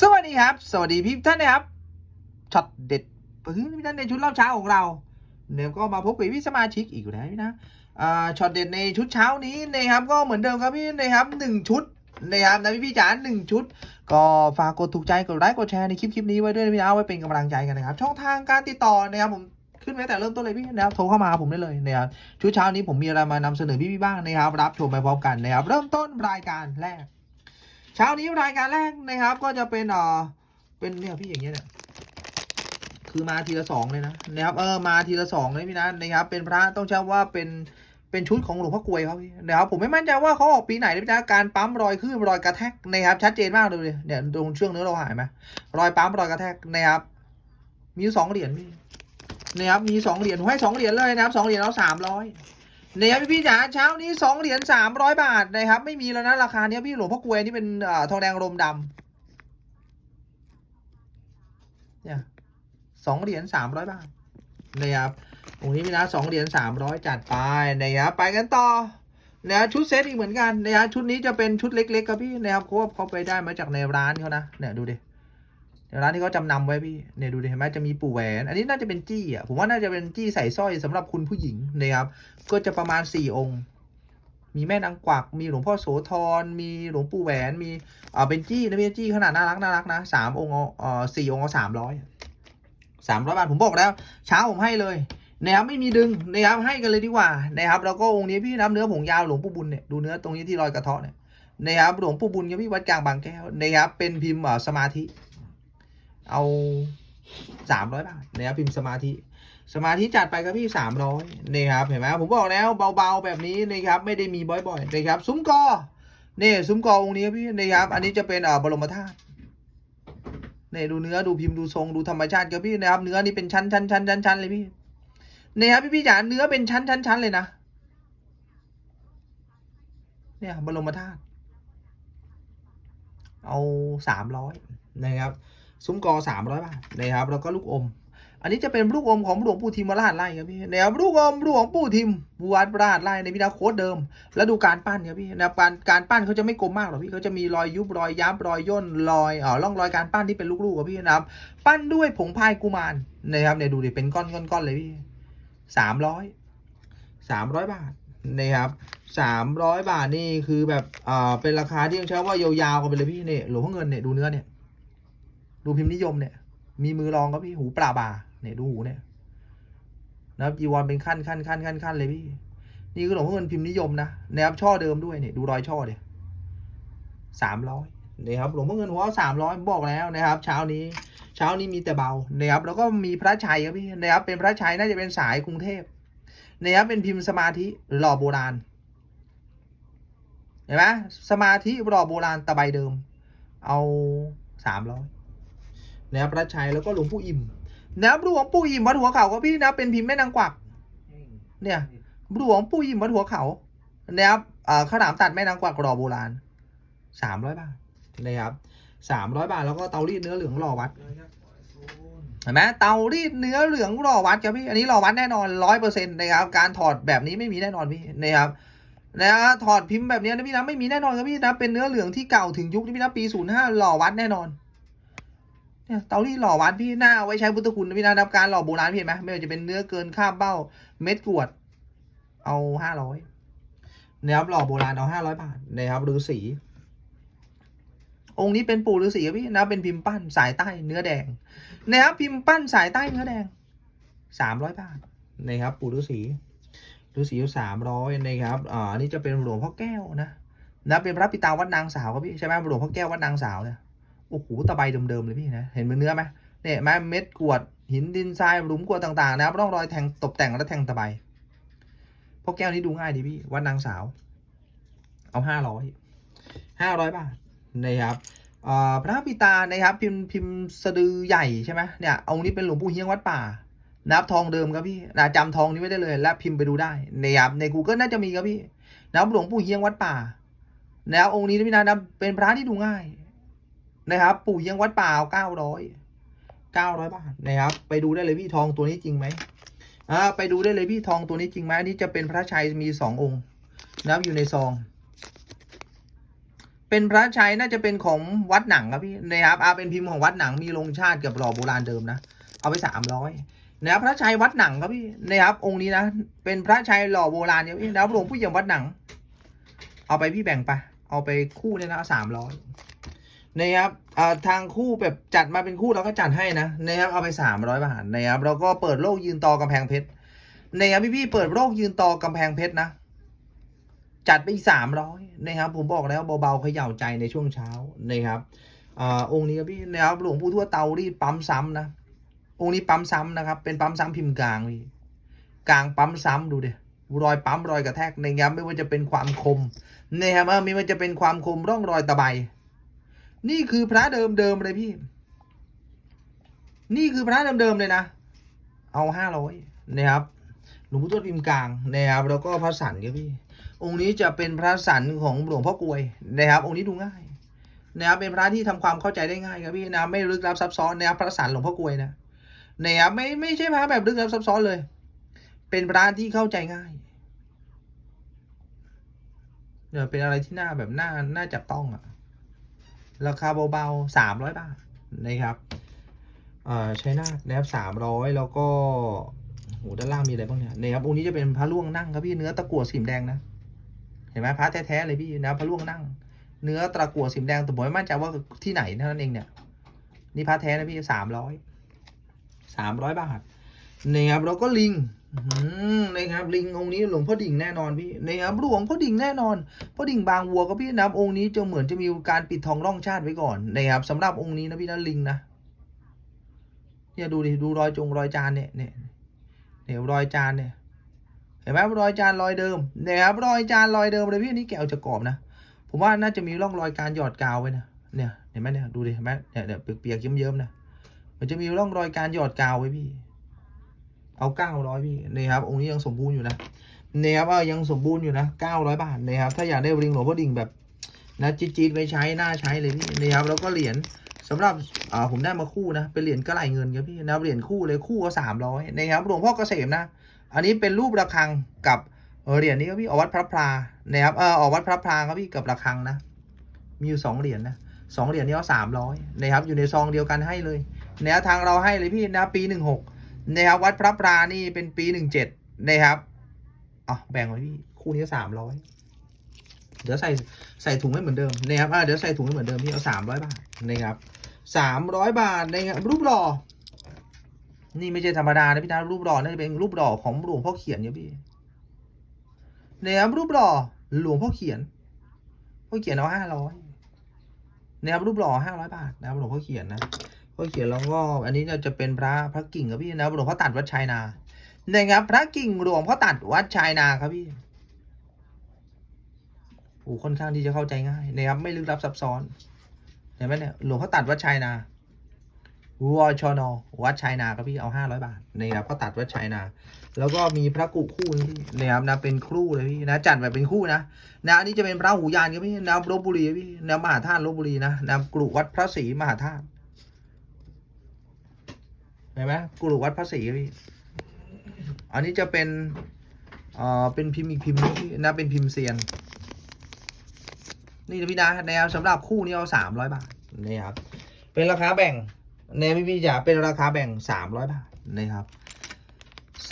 สวัสดีครับ สวัสดีพี่ท่านนะครับช็อตเด็ดพิ่งพี่ท่านในชุดรอบเช้าของเราเดี๋ยก็มาพบกับพี่สมาชิกอีกแล้วนะอ่าช็อตเด็ดในชุดเช้านี้นะครับก็เหมือนเดิมครับพี่นะครับหนึ่งชุดนะครับนะพี่พี่จ๋าหนึ่งชุด ก็ฝากกดถูกใจกดไลค์กดแชร์ในคลิปคลิปนี้ไว้ด้วยนะพี่นะเอาไว้เป็นกำลังใจกันนะครับช่องทางการติดต่อนะครับผมขึ้นไว้แต่เริ่มต้นเลยพี่นะครับโทรเข้ามาผมได้เลยนะครับชุดเช้านี้ผมมีอะไรมานำเสนอพี่พี่บ้างนะครับรับชมไปพร้อมกันนะครับเริ่มต้นรายการแรก เช้านี้รายการแรกนะครับ ก็จะเป็นอ่อเป็นเนี่ยพี่อย่างเงี้ยเนี่ยคือมาทีละสองเลยนะนะครับเออมาทีละสองเลยพี่นะนะครับ เป็นพระต้องใช้ว่าเป็นเป็นชุดของหลวงพ่อกลวยเขาพี่นะครับผมไม่มั่นใจว่าเขาออกปีไหนนะพี่นะการปั๊มรอยขึ้นรอยกระแทกนะครับ ชัดเจนมากเลยเนี่ยตรงเชืองเนื้อเราหายไหมรอยปั๊มรอยกระแทกนะครับ มีสองเหรียญพี่นะครับมีสองเหรียญผมให้สองเหรียญเลยนะครับสองเหรียญเอาสามร้อย เนี่ยพี่พี่จ๋าเช้านี้สองเหรียญสามร้อยบาทนะครับ ไม่มีแล้วนะราคาเนี้ยพี่หลวงพ่อกวยนี่เป็นอทองแดงรมดำเนี่ยสองเหรียญสามร้อยบาทนะครับตรงนี้พี่นะสองเหรียญสามร้อยจัดไปนะครับไปกันต่อนะชุดเซตอีกเหมือนกันนะครับชุดนี้จะเป็นชุดเล็กๆครับพี่นะครับเพราะว่าเขาไปได้มาจากในร้านเขานะเนี่ยดูดิ ร้านที่เขาจำนำไว้พี่เนี่ยดูดิเห็นไหมจะมีปู่แหวน อันนี้น่าจะเป็นจี้อะผมว่าน่าจะเป็นจี้ใส่สร้อยสำหรับคุณผู้หญิงนะครับ ก็จะประมาณสี่องค์ มีแม่นางกวัก มีหลวงพ่อโสธร มีหลวงปู่แหวน มีอ่าเป็นจี้นะพี่จี้ขนาดน่ารักน่ารักนะสามองค์เอาเอ่อสี่องค์เอาสามร้อยสามร้อยบาทผมบอกแล้ว เช้าผมให้เลยนะครับไม่มีดึงนะครับให้กันเลยดีกว่านะครับแล้วก็องค์นี้พี่น้ำเนื้อผงยาวหลวงปู่บุญเนี่ยดูเนื้อตรงนี้ที่รอยกระเทาะเนี่ยนะครับหลวงปู่บุญกับพี่วัดกลางบางแก้วนะครับเป็นพิมพ์สมาธิ เอาสามร้อยบาทนะครับพิมพ์สมาธิ สมาธิจัดไปครับพี่สามร้อยนี่ครับเห็นไหมผมบอกแล้วเบาๆแบบนี้นะครับไม่ได้มีบ่อยๆนะครับซุ้มกอนี่ซุ้มกอองค์นี้พี่นะครับ อันนี้จะเป็นเอ่อบรมธาตุนี่ดูเนื้อดูพิมพ์ดูทรงดูธรรมชาติครับพี่นะครับ เนื้อนี่เป็นชั้นชั้นชั้นชั้นชั้นเลยพี่นี่ครับพี่พี่จ๋าเนื้อเป็นชั้นชั้นชั้นเลยนะเนี่ยบรมธาตุเอาสามร้อยนะครับ ซุ้มกอสามร้อยบาทนะครับแล้วก็ลูกอม อันนี้จะเป็นลูกอมของหลวงปู่ทิมวราชไร่ครับพี่นะครับลูกอมหลวงปู่ทิมบวัดราชไร่ในพิธาโค้ดเดิม แล้วดูการปั้นครับพี่นะครับการการปั้นเขาจะไม่กลมมากหรอกพี่เขาจะมีรอยยุบรอยยับรอยย่นรอยเอ่อร่องรอยการปั้นที่เป็นลูกๆครับพี่นะครับ ปั้นด้วยผงพายกุมารนะครับเนี่ยดูดิเป็นก้อนก้อนๆเลยพี่สามร้อยสามร้อยบาทนะครับสามร้อยบาทนี่คือแบบอ่อเป็นราคาที่ต้องใช้ว่ายาวๆกันไปเลยพี่เนี่ยหลวงพ่อเงินเนี่ยดูเนื้อเนี่ย ดูพิมพ์นิยมเนี่ย มีมือรองครับพี่หูปลาบาเนี่ยดูหูเนี่ยนะครับจีวรเป็นขั้นขั้นขั้นขั้นขั้นเลยพี่ นี่คือหลวงพ่อเงินพิมพ์นิยมนะนะครับช่อเดิมด้วยเนี่ยดูรอยช่อเนี่ยสามร้อยนะครับหลวงพ่อเงินหัวสามร้อยบอกแล้วนะครับ เช้านี้ เช้านี้มีแต่เบานะครับแล้วก็มีพระชัยครับพี่นะครับเป็นพระชัยน่าจะเป็นสายกรุงเทพนะครับเป็นพิมพ์สมาธิหล่อโบราณเห็นไหมสมาธิหล่อโบราณตะไบเดิม เอาสามร้อย นะครับพระชัยแล้วก็หลวงปู่อิ่มนะครับหลวงปู่อิ่มวัดหัวเขาก็พี่นะเป็นพิมพ์แม่นางกวักเนี่ยหลวงปู่อิ่มวัดหัวเขานะครับข้าวหลามตัดแม่นางกวักรอโบราณสามร้อยบาทนะครับสามร้อยบาทแล้วก็เตารีดเนื้อเหลืองรอวัดเห็นไหมเตารีดเนื้อเหลืองรอวัดครับพี่อันนี้รอวัดแน่นอนร้อยเปอร์เซ็นต์นะครับการถอดแบบนี้ไม่มีแน่นอนพี่นะครับนะถอดพิมพ์แบบนี้นะพี่นะไม่มีแน่นอนครับพี่นะเป็นเนื้อเหลืองที่เก่าถึงยุคที่พี่นะปีศูนย์ห้าหล่อวัดแน่นอน เนี่ยเตารีดหล่อวัดพี่หน้าไว้ใช้พุทธคุณนะพี่นะนับการหล่อโบราณพี่เห็นไหมไม่ว่าจะเป็นเนื้อเกินคาบเบ้า เม็ดกรวด เอาห้าร้อยนะครับหล่อโบราณเอาห้าร้อยบาทนะครับฤาษีองค์นี้เป็นปู่ฤาษีพี่นะเป็นพิมพ์ปั้นสายใต้เนื้อแดงนะครับพิมพ์ปั้นสายใต้เนื้อแดงสามร้อยบาทนะครับปู่ฤาษีฤาษีสามร้อยนะครับอ่าอันนี้จะเป็นหลวงพ่อแก้วนะนะเป็นพระปิตาวัดนางสาวครับพี่ใช่ไหมหลวงพ่อแก้ววัดนางสาวเนี่ย โอ้โหตะไบเดิมๆเลยพี่นะ เห็นเป็นเนื้อไหมเนี่ยแม้เม็ดกวดหินดินทรายหลุมกวดต่างๆนะครับร่องรอยแทงตกแต่งและแทงตะไบพวกแก้วนี้ดูง่ายดีพี่วัดนางสาว เอาห้าร้อยห้าร้อยบาทนะครับพระปิตานะครับพิมพ์พิมพ์สะดือใหญ่ใช่ไหมเนี่ยเอานี้เป็นหลวงปู่เฮียงวัดป่านะครับทองเดิมครับพี่นะจำทองนี้ไว้ได้เลย และพิมพ์ไปดูได้นะครับใน Google น่าจะมีครับพี่นะครับหลวงปู่เฮียงวัดป่านะครับองค์นี้นะพี่นะเป็นพระที่ดูง่าย นะครับ ปู่เฮียังวัดป่าเก้าร้อยเก้าร้อยบาทนะครับ ไปดูได้เลยพี่ทองตัวนี้จริงไหมอ่าไปดูได้เลยพี่ทองตัวนี้จริงไหมอันนี้จะเป็นพระชัยมีสององค์นะครับอยู่ในซอง เป็นพระชัยน่าจะเป็นของวัดหนังครับพี่นะครับอาเป็นพิมพ์ของวัดหนังมีลงชาติกับหล่อโบราณเดิมนะเอาไปสามร้อยนะครับพระชัยวัดหนังครับพี่นะครับ องค์นี้นะเป็นพระชัยหล่อโบราณเนี่ยพี่นะครับหลวงผู้เยี่ยมวัดหนัง เอาไปพี่แบ่งไปเอาไปคู่เนี่ยนะสามร้อย นะครับทางคู่แบบจัดมาเป็นคู่เราก็จัดให้นะนะครับเอาไปสามร้อยบาทนะครับแล้วก็เปิดโลกยืนต่อกำแพงเพชรนะครับพี่พี่ๆเปิดโลกยืนต่อกำแพงเพชรนะ จัดไปอีกสามร้อยนะครับ ผมบอกแล้วเบาๆเขย่าใจในช่วงเช้านะครับอองค์นี้ครับพี่นะครับหลวงปู่ทวดเตารีดปั๊มซ้ำนะองค์นี้ปั๊มซ้ำนะครับ เป็นปั๊มซ้ำพิมพ์กลางพี่กลางปั๊มซ้ำดูเดิรอยปั๊มรอยกระแทกนะครับไม่ว่าจะเป็นความคมนะครับไม่ว่าจะเป็นความคมร่องรอยตะไบ นี่คือพระเดิมเดิมเลยพี่ นี่คือพระเดิมเดิมเลยนะ เอาห้าร้อยนะครับ หลวงปู่ทวดพิมพ์กลางนะครับ แล้วก็พระสันครับพี่ องค์นี้จะเป็นพระสันของหลวงพ่อกลวยนะครับ องค์นี้ดูง่ายนะครับ เป็นพระที่ทำความเข้าใจได้ง่ายครับพี่นะไม่ลึกลับซับซ้อนนะครับ พระสันหลวงพ่อกลวยนะนะครับไม่ไม่ใช่พระแบบลึกลับซับซ้อนเลย เป็นพระที่เข้าใจง่ายเนี่ยเป็นอะไรที่น่าแบบน่าน่าจับต้องอะ ราคาเบาๆสามร้อยบาทนะครับเอ่อใช้นาคนะครับสามร้อยแล้วก็โหด้านล่างมีอะไรบ้างเนี่ยนะครับองค์นี้จะเป็นพระล่วงนั่งครับพี่เนื้อตะกั่วสีแดงนะเห็นไหมพระแท้ๆเลยพี่นะพระล่วงนั่ง เนื้อตะกั่วสีแดงแต่ผมไม่มั่นใจว่าที่ไหนเท่านั้นเองเนี่ยนี่พระแท้นะพี่สามร้อยสามร้อยบาทนะครับแล้วก็ลิง นะครับลิงองค์นี้หลวงพ่อดิ่งแน่นอนพี่นะครับหลวงพ่อดิ่งแน่นอนพ่อดิ่งบางวัวก็พี่นะครับองค์นี้จะเหมือนจะมีการปิดทองร่องชาติไว้ก่อนนะครับสำหรับองค์นี้นะพี่นะลิงนะเนี่ยดูดิดูรอยจงรอยจานเนี่ยเนี่ยเนี่ยรอยจานเนี่ยเห็นไหมรอยจานรอยเดิมนะครับรอยจานรอยเดิมเลยพี่อันนี้แกะออกจากรอบนะผมว่าน่าจะมีร่องรอยการหยอดกาวไว้นะเนี่ยเห็นไหมเนี่ยดูดิเห็นไหมเนี่ยเนี่ยเปียกๆเยิ้มๆนะมันจะมีร่องรอยการหยอดกาวไว้พี่ เอาเก้าร้อยพี่นี่ครับองค์นี้ยังสมบูรณ์อยู่นะนี่ครับว่ายังสมบูรณ์อยู่นะเก้าร้อยบาทนะครับถ้าอยากได้ริงหลวงพ่อดิ่งแบบนะจี๊ดๆไว้ใช้หน่าใช้เลยพี่นี่ครับแล้วก็เหรียญสำหรับอ่าผมได้มาคู่นะเป็นเหรียญกระไหลเงินครับพี่นะเหรียญคู่เลยคู่ก็สามร้อยนะครับหลวงพ่อเกษมนะ อันนี้เป็นรูประฆังกับเหรียญนี้ครับพี่อวัดพระพลานะครับเออออวัดพระพลาครับพี่กับระฆังนะ มีอยู่สองเหรียญนะสองเหรียญนี้เอาสามร้อยนะครับอยู่ในซองเดียวกันให้เลยแนวทางเราให้เลยพี่นะปีหนึ่งหก นะครับวัดพระพลานี่เป็นปีหนึ่งเจ็ดนะครับอ๋อแบ่งไว้พี่คู่นี้สามร้อยเดี๋ยวใส่ใส่ถุงให้เหมือนเดิมนะครับอ่าเดี๋ยวใส่ถุงให้เหมือนเดิมพี่เอาสามร้อยบาทนะครับสามร้อยบาทนะครับรูปหล่อนี่ไม่ใช่ธรรมดานะพี่นะรูปหล่อน่เป็นรูปหล่อของหลวงพ่อเขียนเนี่ยพี่นี่ยครับรูปหล่อหลวงพ่อเขียนพ่อเขียนเอาห้าร้อยนี่ยครับรูปหล่อห้าร้อยบาทนะครับหลวงพ่อเขียนนะ พ่อเขียนแล้วก็อันนี้จะเป็นพระพระกิ่งครับพี่นะหลวงพ่อตัดวัดชัยนานะครับพระกิ่งหลวงพ่อตัดวัดชัยนาครับพี่โอ้ค่อนข้างที่จะเข้าใจง่ายนะครับไม่ลึกลับซับซ้อนเห็นไหมเนี่ยหลวงพ่อตัดวัดชัยนาวชอนอวัดชัยนาครับพี่เอาห้าร้อยบาทนะครับก็ตัดวัดชัยนา แล้วก็มีพระกุคู่นี่นะครับนะเป็นคู่เลยพี่นะจัดแบบเป็นคู่นะนะอันนี้จะเป็นพระหูยานครับพี่นะลบบุรีครับพี่นะมหาธาตุลบบุรีนะนะกรุวัดพระศรีมหาธาตุ เห็นไหมกรุวัดพระศรีพี่อันนี้จะเป็นเอ่อเป็นพิมพ์อีกพิมพ์นึงพี่นะเป็นพิมพ์เซียน นี่นะพี่นะแนะครับสำหรับคู่นี้เอาสามร้อยบาทนี่ครับ เป็นราคาแบ่งในพี่พี่จ๋าเป็นราคาแบ่งสามร้อยบาทนะครับ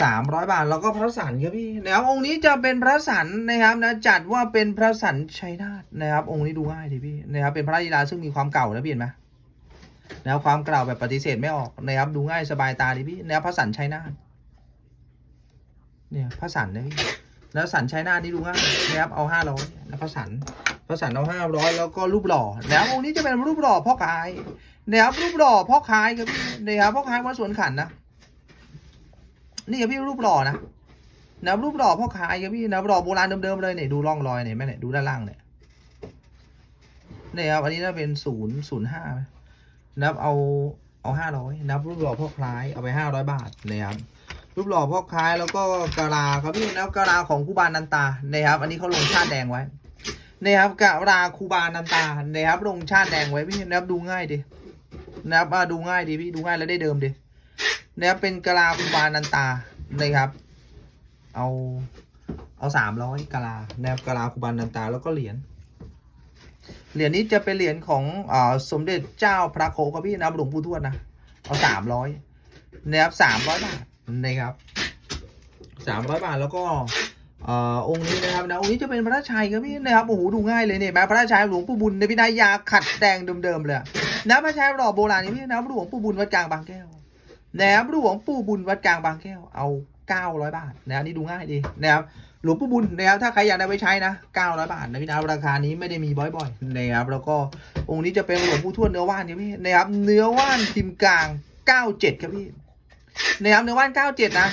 สามร้อยบาทแล้วก็พระสันครับพี่นะครับองค์นี้จะเป็นพระสันนะครับนะจัดว่าเป็นพระสันชัยนาทนะครับ องค์นี้ดูง่ายดีพี่นะครับเป็นพระลีลาซึ่งมีความเก่านะพี่เห็นไหม นะครับความเก่าแบบปฏิเสธไม่ออกนะครับ ดูง่ายสบายตาดีพี่นะครับพระสันชัยนาทเนี่ยพระสันนะพี่แล้วสันชัยนาทนี่ดูง่ายนะครับเอาห้าร้อยแล้วพระสันพระสันเอาห้าร้อยแล้วก็รูปหล่อแล้วองค์นี้จะเป็นรูปหล่อพ่อขายนะครับรูปหล่อพ่อคายครับพี่นะครับพ่อคายวัดสวนขันนะนี่ครับพี่รูปหล่อนะนะครับรูปหล่อพ่อค้ายครับพี่นะครับหล่อโบราณเดิมๆเลยเนี่ยดูร่องรอยเนี่ยแม่เนี่ยดูด้านล่างเนี่ยเนี่ยครับอันนี้น่าเป็นศูนย์ศูนย์ห้านะค รับเอาเอาห้าร้อยนับรูปหล่อพ่อคล้ายเอาไปห้าร้อยบาทนะครับรูปหล่อพ่อคล้ายแล้วก็กะลาครับพี่นับกะลาของคูบานันตานะครับ อันนี้เขาลงชาติแดงไว้นะครับกะลาคูบานันตานะครับลงชาติแดงไว้พี่นับดูง่ายดินะครับดูง่ายดีพี่ดูง่ายแล้วได้เดิมดีนะครับเป็นกะลาคุบานันตานะครับ เอาเอาสามร้อยกะลานะครับกะลาคุบานันตาแล้วก็เหรียญ เหรียญนี้จะเป็นเหรียญของอสมเด็จเจ้าพระโคครับพี่นะหลวงปู่ทวดนะเอาสามร้อยนะครับสามร้อยบาทนะครับสามร้อยบาทแล้วก็อองค์นี้นะครับนะองค์นี้จะเป็นพระราชัยครับพี่นะครับโอ้โหดูง่ายเลยเนี่ยแม้พระราชัยหลวงปู่บุญในพินายาขัดแดงเดิมๆเลยนะพระราชชัยหล่อโบราณนี่พี่นะหลวงปู่บุญวัดกลางบางแก้วนะครับหลวงปู่บุญวัดกลางบางแก้วเอาเก้าร้อยบาทนะนี่ดูง่ายดีนะครับ หลวงปู่บุญนะครับถ้าใครอยากได้ไปใช้นะ900บาทนะพี่นะราคานี้ไม่ได้มีบ่อยๆนะครับแล้วก็องค์นี้จะเป็นหลวงปู่ทวดเนื้อว่านครับพี่นะครับเนื้อว่านพิมพ์กลาง 97 ครับพี่นะครับเนื้อว่าน 97 นะ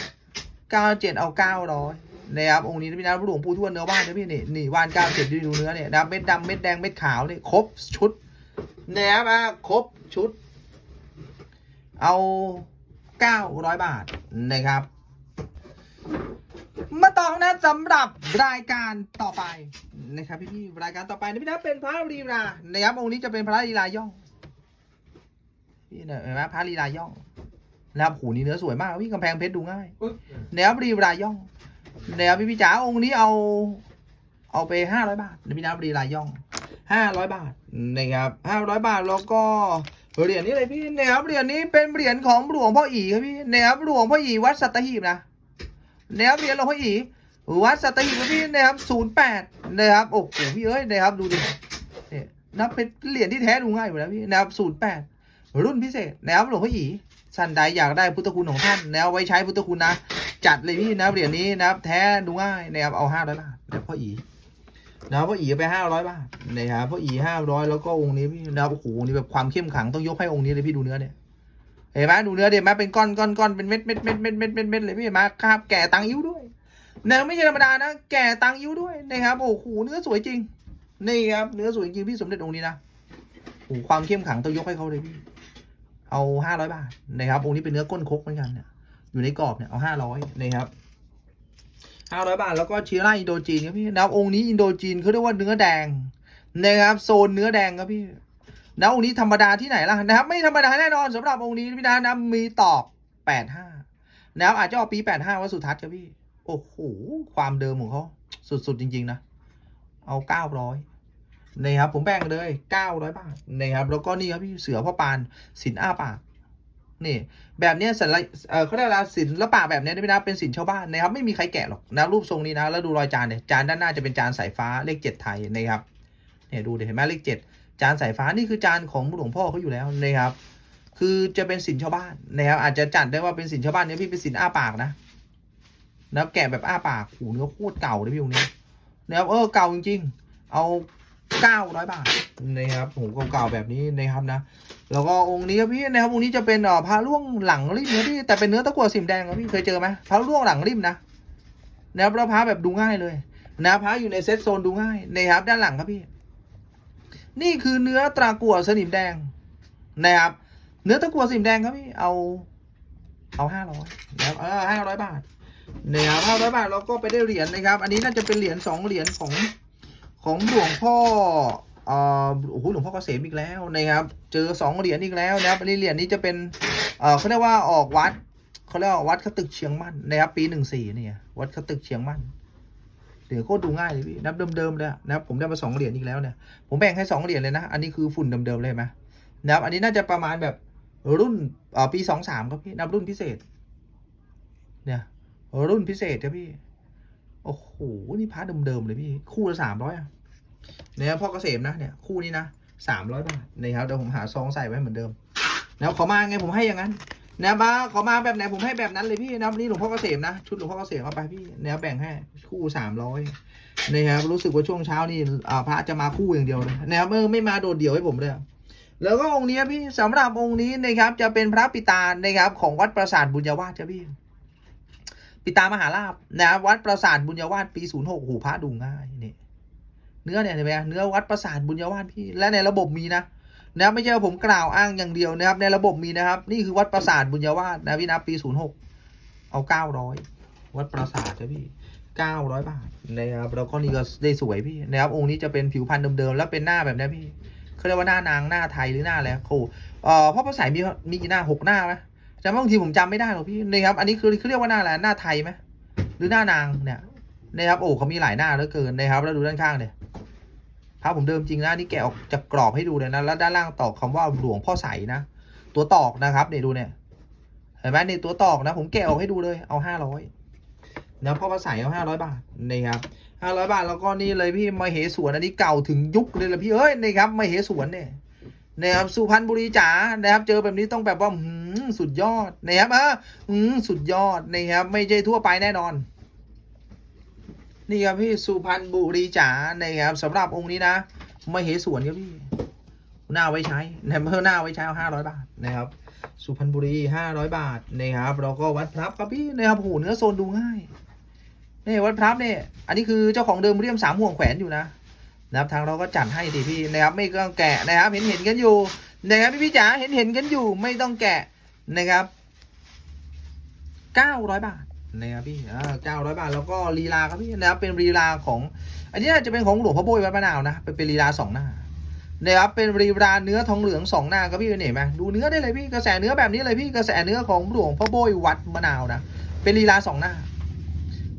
97 เอา 900นะครับองค์นี้นะพี่นะหลวงปู่ทวดเนื้อว่านนะพี่นี่นี่ว่าน 97ดูดูเนื้อเนี่ยนะเม็ดดำเม็ดแดงเม็ดขาวนี่ครบชุดนะครับอะครบชุด เอา 900 บาทนะครับ มาต่อนะสำหรับรายการต่อไปนะครับพี่ๆรายการต่อไปนะพี่นะเป็นพระลีลานะครับองค์นี้จะเป็นพระลีลาย่องพี่เนี่ยเห็นไหมพระลีลาย่องนะครับหูนี่เนื้อสวยมากพี่กำแพงเพชรดูง่ายนะครับลีลาย่องนะครับพี่พี่จ๋าองค์นี้เอาเอาไปห้าร้อยบาทนะพี่นะลีลาย่องห้าร้อยบาทนะครับห้าร้อยบาทแล้วก็เหรียญนี้เลยพี่นะครับเหรียญนี้เป็นเหรียญของหลวงพ่ออีครับพี่นะครับหลวงพ่ออีวัดสัตหีบนะ นะครับเรียนหลวงพ่ออีวัดสัตหีบพี่นะครับศูนย์แปดนะครับโอ้โหพี่เอ้ยนะครับดูดิเนี่ยนับเป็นเหรียญที่แท้ดูง่ายอยู่แล้วพี่นะครับศูนย์แปดรุ่นพิเศษนะครับหลวงพ่ออีท่านใดอยากได้พุทธคุณของท่านแล้วไว้ใช้พุทธคุณนะ จัดเลยพี่นะเหรียญนี้นะครับแท้ดูง่ายนะครับเอาห้าร้อยบาทนะครับพ่ออีนะครับพ่ออีไปห้าร้อยบาทนะครับพ่ออีห้าร้อยแล้วก็องค์นี้พี่นะครับโอ้โหองค์นี้แบบความเข้มขังต้องยกให้องค์นี้เลยพี่ดูเนื้อเนี่ย เห็นไหมดูเนื้อเดี๋ยวไหมเป็นก้อนก้อนก้อนเป็นเม็ดเม็ดเม็ดเม็ดเม็ดเม็ดเม็ดเลยพี่เห็นไหมครับแก่ตังยิ้วด้วยเนื้อไม่ใช่ธรรมดานะแก่ตังยิ้วด้วยนะครับโอ้โหเนื้อสวยจริงนี่ครับเนื้อสวยจริงพี่สมเด็จองค์นี้นะโอ้โหความเข้มขังต้องยกให้เขาเลยพี่เอาห้าร้อยบาทนะครับองค์นี้เป็นเนื้อก้นคกเหมือนกันเนี่ยอยู่ในกรอบเนี่ยเอาห้าร้อยนะครับห้าร้อยบาทแล้วก็ชื้อราอินโดจีนครับพี่นะครับองค์นี้อินโดจีนเขาเรียกว่าเนื้อแดงนะครับโซนเนื้อแดงครับพี่ นะองค์นี้ธรรมดาที่ไหนล่ะนะครับ ไม่ธรรมดาแน่นอนสำหรับองค์นี้พี่นะนะมีตอกแปดห้านะครับอาจจะออกปีแปดห้าวัดสุทัศน์ครับพี่ โอ้โหความเดิมของเขาสุดๆจริง ๆ นะ เอาเก้าร้อยนะครับผมแบ่งเลยเก้าร้อยบาทนะครับแล้วก็นี่ครับพี่เสือพ่อปานสินอ้าปากนี่แบบนี้ยศิลเออเขาเรียกอะไรศิลปะแบบนี้ยพี่นะเป็นศิลชาวบ้านนะครับไม่มีใครแกะหรอกนะรูปทรงนี้นะแล้วดูรอยจานเนี่ยจานด้านหน้าจะเป็นจานสายฟ้าเลขเจ็ดไทยนะครับเนี่ยดูเดิเห็นไหมเลขเจ็ด จานสายฟ้านี่คือจานของหลวงพ่อเขาอยู่แล้วนะครับ คือจะเป็นสินชาวบ้านนะครับอาจจะจัดได้ว่าเป็นสินชาวบ้านเนี่ยพี่เป็นสินอ้าปากนะนะครับแกะแบบอ้าปากหูเนื้อโคตรเก่าเลยพี่องนี้นะครับเออเก่าจริงๆ เอาเก้าร้อยบาทนะครับหูเก่าๆแบบนี้นะครับนะ แล้วก็องค์นี้ครับพี่นะครับองค์นี้จะเป็นอ่อพระล่วงหลังริมนะพี่แต่เป็นเนื้อตะกั่วสิมแดงครับพี่เคยเจอไหมพระล่วงหลังริมนะนะครับแล้วพระแบบดูง่ายเลย นะพระอยู่ในเซตโซนดูง่ายนะครับด้านหลังครับพี่ นี่คือเนื้อตรากัวสนิมแดงนะครับ เนื้อตะกัวสนิมแดงครับพี่เอา เอาห้าร้อยนะครับเออห้าร้อยบาทนะครับห้าร้อยบาทเราก็ไปได้เหรียญนะครับ อันนี้น่าจะเป็นเหรียญสองเหรียญของของหลวงพ่อเอ่อโอ้โหหลวงพ่อเกษมอีกแล้วนะครับ เจอสองเหรียญอีกแล้วนะครับอันนี้เหรียญนี้จะเป็นเอ่อเขาเรียกว่าออกวัดเขาเรียกว่าวัดขตึกเชียงมั่นนะครับปีหนึ่งสี่เนี่ยวัดขตึกเชียงมั่น เหรียญโคตรดูง่ายเลยพี่นับเดิมๆเลยอะนะผมได้มาสองเหรียญอีกแล้วเนี่ยผมแบ่งให้สองเหรียญเลยนะ อันนี้คือฝุ่นเดิมๆเลยเห็นไหมนะครับอันนี้น่าจะประมาณแบบรุ่นเอ่อปีสองสามครับพี่นับรุ่นพิเศษ เนี่ยรุ่นพิเศษครับพี่โอ้โหนี่พาร์ทเดิมๆเลยพี่คู่ละสามร้อยเนี่ยพ่อเกษมนะเนี่ยคู่นี้นะสามร้อยบาทนะครับเดี๋ยวผมหาซองใส่ไว้เหมือนเดิมนะครับขอมาไงผมให้อย่างนั้น นะบมาขอมาแบบไหนผมให้แบบนั้นเลยพี่นะครับนี่หลวงพ่อเกษมนะชุดหลวงพ่อเกษมเอาไปพี่นะแบ่งให้คู่สามร้อยนะครับรู้สึกว่าช่วงเช้านี่อ่าพระจะมาคู่อย่างเดียวเลยนะครับเออไม่มาโดดเดี่ยวให้ผมเลยแล้วก็องค์นี้พี่สำหรับองค์นี้นะครับ จะเป็นพระปิตานะครับ ของวัดปราสาทบุญญาวาสจ้ะพี่ ปิตามหาลาภนะครับวัดปราสาทบุญญาวาสปีศูนย์หกหูพระดูง่ายนี่เนื้อเนี่ยเห็นไหมเนื้อวัดปราสาทบุญญาวาสพี่ และในระบบมีนะ นะครับไม่ใช่ผมกล่าวอ้างอย่างเดียวนะครับ ในระบบมีนะครับ นี่คือวัดปราสาทบุญญาวาสนะพี่นะปีศูนย์หกเอาเก้าร้อยวัดปราสาทนะพี่เก้าร้อยบาทนะครับแล้วก็นี่ก็ได้สวยพี่นะครับ องค์นี้จะเป็นผิวพรรณเดิมๆแล้วเป็นหน้าแบบนี้พี่เขาเรียกว่าหน้านางหน้าไทยหรือหน้าอะไรโอ้เอ่อพ่อพระสายมีมีกี่หน้าหกหน้าไหมจำบางทีผมจำไม่ได้หรอกพี่นะครับ อันนี้คือเขาเรียกว่าหน้าอะไรหน้าไทยไหมหรือหน้านางเนี่ยนะครับโอ้เขามีหลายหน้าเหลือเกินนะครับแล้วดูด้านข้างเนี่ย พถ้าผมเดิมจริงนะนี่แกะออกจากกรอบให้ดูเลยนะ แล้วด้านล่างตอกคำว่าหลวงพ่อใสนะ ตัวตอกนะครับเนี่ยดูเนี่ย เห็นไหมในตัวตอกนะ ผมแกะออกให้ดูเลย เอาห้าร้อยนะพ่อพระใสเอาห้าร้อยบาทนี่ครับห้าร้อยบาทแล้วก็นี่เลยพี่มาเหสวนอันนี้เก่าถึงยุคเลยละพี่เอ้ยนี่ครับมาเหสวนเนี่ยนะครับสุพรรณบุรีจ๋านะครับ เจอแบบนี้ต้องแบบว่าหืมสุดยอดนะครับอะหืมสุดยอดนะครับไม่ใช่ทั่วไปแน่นอน นี่ครับพี่สุพรรณบุรีจ๋านะครับสำหรับองค์นี้นะไมาเหสวนครับพี่หน้าไว้ใช้นะเพื่อหน้าไว้ใช้เอาห้าร้อยบาทนะครับสุพรรณบุรีห้าร้อยบาทนะครับเราก็วัดพลับครับพี่นะครับโหเนื้อโซนดูง่ายนี่วัดพลับเนี่ยอันนี้คือเจ้าของเดิมเรียมสามห่วงแขวนอยู่นะนะครับทางเราก็จัดให้ดิพี่นะครับไม่ต้องแกะนะครับ เห็นเห็นกันอยู่นะครับพี่พี่จ๋าเห็นเห็นกันอยู่ไม่ต้องแกะนะครับเก้าร้อยบาท นะครับพี่เก้าร้อยบาทแล้วก็ลีลาครับพี่นะครับเป็นลีลาของ อันนี้จะเป็นของหลวงพ่อโบยวัดมะนาวนะเป็นเป็นลีลาสองหน้านะครับเป็นรีราเนื้อทองเหลืองสองหน้าครับพี่เห็นไหมดูเนื้อได้เลยพี่กระแสเนื้อแบบนี้เลยพี่กระแสเนื้อของหลวงพ่อโบยวัดมะนาวนะเป็นลีลาสองหน้า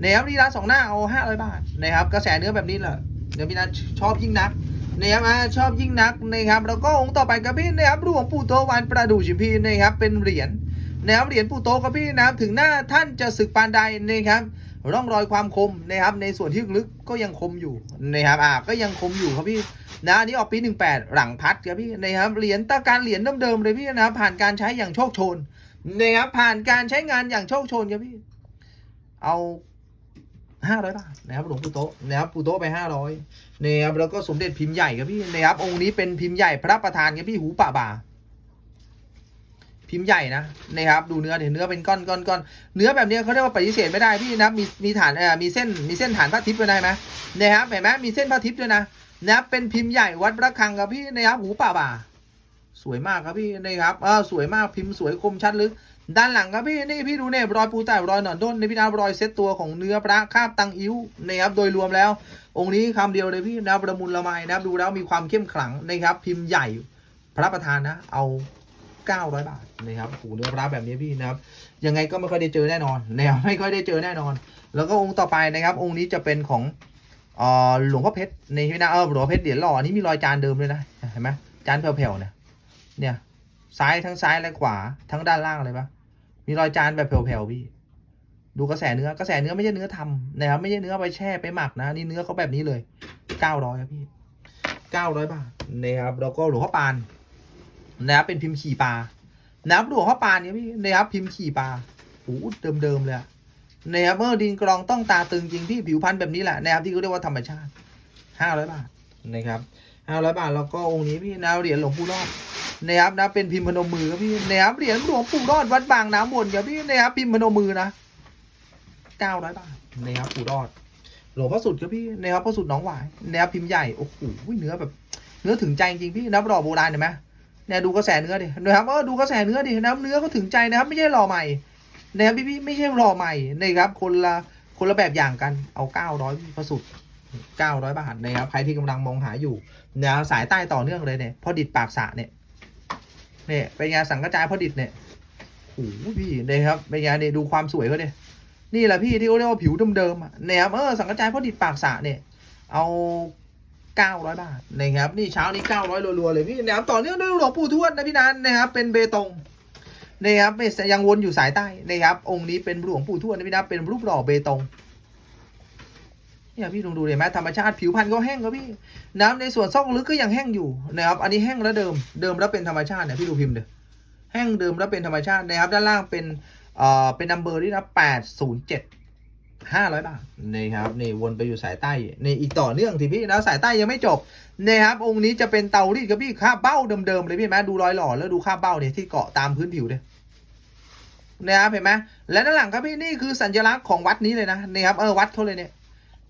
นะครับลีลาสองหน้าเอาห้าร้อยบาทนะครับกระแสเนื้อแบบนี้แหละเดี๋ยวพี่นัทชอบยิ่งนักนะครับอ่าชอบยิ่งนักนะครับแล้วก็องค์ต่อไปครับพี่นะครับหลวงปู่โตวันประดู่ชิมพีนะครับเป็นเหรียญ นะครับเหรียญปูโตครับพี่นะครับถึงหน้าท่านจะศึกปานใดนะครับร่องรอยความคมนะครับในส่วนที่ลึกก็ยังคมอยู่นะครับอ่าก็ยังคมอยู่ครับพี่นะอันนี้ออกปี18 หลังพัดครับพี่นะครับเหรียญตะการเหรียญเดิมๆเลยพี่นะครับผ่านการใช้อย่างโชคโชนนะครับผ่านการใช้งานอย่างโชคโชนครับพี่ เอาห้าร้อยบาทนะครับหลวงปู่โตนะครับปู่โตไปห้าร้อยนะครับแล้วก็สมเด็จพิมพ์ใหญ่ครับพี่นะครับองค์นี้เป็นพิมพ์ใหญ่พระประธานครับพี่หูป่าบ่า พิมพ์ใหญ่นะนะครับดูเนื้อเดี๋ยวเนื้อเป็นก้อนก้อนก้อนเนื้อแบบนี้เขาเรียกว่าปฏิเสธไม่ได้พี่นับมีมีฐานเอ่อมีเส้นมีเส้นฐานพระทิพย์ด้วยได้ไหมนะครับเห็นไหมมีเส้นพระทิพย์ด้วยนะนะครับเป็นพิมพ์ใหญ่วัดระฆังครับพี่นะครับหูป่าบ่า สวยมากครับพี่นะครับเออสวยมากพิมพ์สวยคมชัดลึก ด้านหลังครับพี่นี่พี่ดูเนี่ยรอยปูแต่รอยหนอนด้นในพี่นาบรอยเซตตัวของเนื้อพระคาบตังอิ้วนะครับโดยรวมแล้ว องค์นี้คำเดียวเลยพี่นะครับระมุนละไมนะครับดูแล้วมีความเข้มขลังนะครับพิมพ์ใหญ่พระประธานนะเอา 900 บาทนะครับโอ้โหเนื้อพระแบบนี้พี่นะครับยังไงก็ไม่ค่อยได้เจอแน่นอนนะครับไม่ค่อยได้เจอแน่นอน แล้วก็องค์ต่อไปนะครับ องค์นี้จะเป็นของออหลวงพ่อเพชรในพี่นะเออหลวงพ่อเพชรเหรียญหล่อนนี้มีรอยจานเดิมเลยนะเห็นไหมจานแผ่วๆเนี่ยเนี่ยซ้ายทั้งซ้ายและขวาทั้งด้านล่างเลยปะมีรอยจานแบบแผ่วๆพี่ ดูกระแสเนื้อกระแสเนื้อไม่ใช่เนื้อทำนะครับไม่ใช่เนื้อไปแช่ไปหมักนะนี่เนื้อเขาแบบนี้เลยเก้าร้อยครับพี่เก้าร้อยบาทนะครับแล้วก็หลวงพ่อปาน นะครับเป็นพิมพ์ขี่ปลานะครับหลวงพ่อปานเนี่ยพี่นะครับพิมพ์ขี่ปลาโอ้โหเดิมเลยนะครับเมื่อดินกรองต้องตาตึงจริงพี่ผิวพันธุ์แบบนี้แหละนะครับที่เขาเรียกว่าธรรมชาติห้าร้อยบาทนะครับห้าร้อยบาทแล้วก็องค์นี้พี่นะเหรียญหลวงปู่รอดนะครับนะเป็นพิมพ์พนมมือครับพี่นะครับเหรียญหลวงปู่รอดวัดบางน้ำวนครับพี่นะครับพิมพ์พนมมือนะเก้าร้อยบาทนะครับปู่รอดหลวงพ่อสุดครับพี่นะครับพ่อสุดน้องหวายนะครับพิมพ์ใหญ่โอ้โหเนื้อแบบ เนื้อถึงใจจริงพี่นะหล่อโบราณเห็นไหม เนี่ยดูกระแสเนื้อดินะครับเออดูกระแสเนื้อดินะครับเนื้อก็ถึงใจนะครับไม่ใช่หล่อใหม่นะครับพี่พี่ไม่ใช่รอใหม่นะครับ คนละคนละแบบอย่างกันเอาเก้าร้อยพระสุดเก้าร้อยบาทนะครับใครที่กำลังมองหาอยู่นะสายใต้ต่อเนื่องเลยเนี่ยพอดิดปากสะเนี่ยเนี่ยเป็นไงสังกระจายพอดิดเนี่ยโอ้โหพี่นะครับเป็นไงเนี่ยดูความสวยเขาเนี่ยนี่แหละพี่ที่เขาเรียกว่าผิวเดิมๆนะครับเออสังกระจายพอดิดปากสะเนี่ยเอา เก้าร้อยบาทนะครับนี่เช้านี้เก้าร้อยรัวๆเลยพี่นะครับต่อเนื่องด้วยหลวงปู่ทวดนะพี่นันนะครับเป็นเบตงนะครับไม่ยังวนอยู่สายใต้นะครับองค์นี้เป็นหลวงปู่ทวดนะพี่นะเป็นรูปหล่อเบตงเนี่ยพี่ลองดูเลยไหมธรรมชาติผิวพรรณก็แห้งครับพี่น้ำในส่วนซอกลึกก็ยังแห้งอยู่นะครับอันนี้แห้งแล้วเดิมเดิมแล้วเป็นธรรมชาติเนี่ยพี่ดูพิมพ์เด้อแห้งเดิมแล้วเป็นธรรมชาตินะครับด้านล่างเป็นเอ่อเป็นนัมเบอร์ที่นะแปดศูนย์เจ็ด ห้าร้อยบาทนี่ครับนี่วนไปอยู่สายใต้นี่อีกต่อเนื่องทีพี่นะสายใต้ยังไม่จบนะครับองค์นี้จะเป็นเตารีดครับพี่ค่าเบ้าเดิมๆเลยพี่ไหมดูรอยหล่อแล้วดูค่าเบ้าเนี่ยที่เกาะตามพื้นผิวเนี่ยนะครับเห็นไหมและด้านหลังครับพี่นี่คือสัญลักษณ์ของวัดนี้เลยนะนะครับเออวัดเขาเลยเนี่ย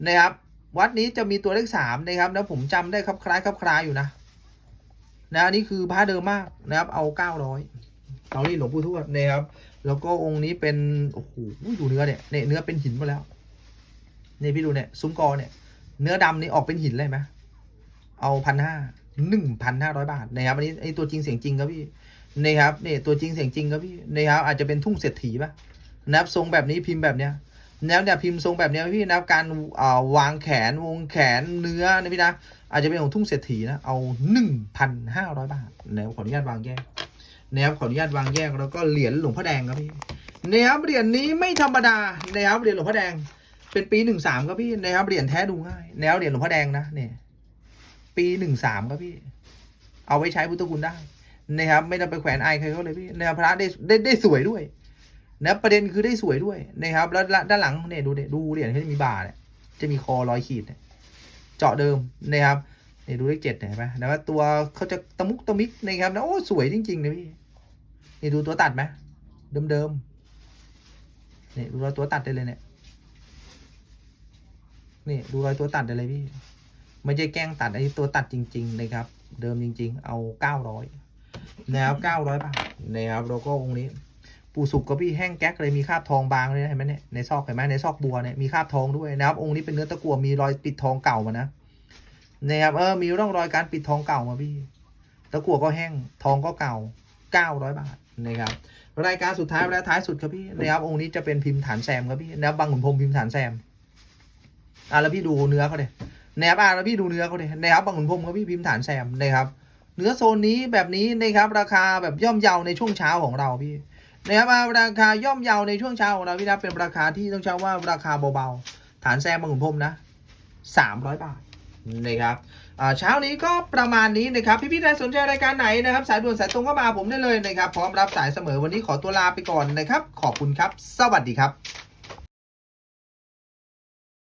นะครับวัดนี้จะมีตัวเลขสามนะครับแล้วผมจำได้ครับคล้ายครับคล้ายอยู่นะนะอันนี้คือพระเดิมมากนะครับเอาเก้าร้อยเตารีดหลวงปู่ทวดนะครับ แล้วก็องค์นี้เป็นโอ้โหดูเนื้อเนี่ยเนี่ยเนื้อเป็นหินมาแล้วนี่พี่ดูเนี่ยซุ้มกอเนี่ย เนื้อดำนี่ออกเป็นหินเลยไหมเอาพันห้าหนึ่งพันห้าร้อยบาทนะครับอันนี้ไอตัวจริงเสียงจริงครับพี่นะครับเนี่ยตัวจริงเสียงจริงครับพี่นะครับอาจจะเป็นทุ่งเศรษฐีป่ะนะครับทรงแบบนี้พิมพ์แบบเนี้ยแล้วเนี่ยพิมพ์ทรงแบบเนี้ยพี่นะครับการวางแขนวงแขนเนื้อนะพี่นะอาจจะเป็นของทุ่งเศรษฐีนะเอาหนึ่งพันห้าร้อยบาทนะครับขออนุญาตวางแยก นะครับขออนุญาตวางแยกแล้วก็เหรียญหลวงพ่อแดงครับพี่นะครับเหรียญนี้ไม่ธรรมดานะครับเหรียญหลวงพ่อแดง เป็นปีหนึ่งสามครับพี่นะครับเหรียญแท้ดูง่ายแนวเหรียญหลวงพ่อแดงนะเนี่ยปีหนึ่งสามครับพี่ เอาไว้ใช้พุทธคุณได้นะครับไม่ต้องไปแขวนไอายใครเขาเลยพี่นะครับพระได้ได้ได้สวยด้วยนะประเด็นคือได้สวยด้วยนะครับแล้วด้านหลังเนี่ยดูเนี่ยดูเหรียญเขาจะมีบาเนี่ยจะมีคอรอยขีดเจาะเดิมนะครับ นี่ดูเลขเจ็ดเห็นไหมแล้วก็ตัวเขาจะตะมุกตะมิกนะครับนะโอ้สวยจริงๆนะพี่นี่ดูตัวตัดไหมเดิมๆนี่ดูรอยตัวตัดได้เลยเนี่ยนี่ดูรอยตัวตัดได้เลยพี่ไม่ใช่แกล้งตัดไอ้ตัวตัดจริงๆนะครับ เดิมจริง ๆ เอาเก้าร้อยนะครับเก้าร้อยบาทนะครับแล้วก็องค์นี้ปูสุกก็พี่แห้งแก๊กเลยมีคราบทองบางเลยนะเห็นไหมเนี่ยในซอกเห็นไหมในซอกบัวเนี่ยมีคราบทองด้วยนะครับองค์นี้เป็นเนื้อตะกั่วมีรอยปิดทองเก่ามานะ นะครับเออมีร่องรอยการปิดทองเก่ามาพี่ตะกั่วก็แห้งทองก็เก่าเก้าร้อยบาทนะครับรายการสุดท้ายและท้ายสุดครับพี่นะครับองค์นี้จะเป็นพิมพ์ฐานแซมครับพี่นะครับบางขุนพรมพิมพ์ฐานแซมอะแล้วพี่ดูเนื้อเขาเลยนะครับอะแล้วพี่ดูเนื้อเขาเดินะครับบางขุนพรหมเขาพี่พิมพ์ฐานแซมนะครับเนื้อโซนนี้แบบนี้นะครับราคาแบบย่อมเยาในช่วงเช้าของเราพี่นะครับราคาย่อมเยาในช่วงเช้าของเราพี่นะเป็นราคาที่ต้องใช้ว่าราคาเบาๆฐานแซมบางขุนพรมนะสามร้อยบาท นะครับเช้านี้ก็ประมาณนี้นะครับพี่ๆท่านสนใจรายการไหนนะครับ สายด่วนสายตรงก็มาผมได้เลยนะครับ พร้อมรับสายเสมอวันนี้ขอตัวลาไปก่อนนะครับ ขอบคุณครับ สวัสดีครับ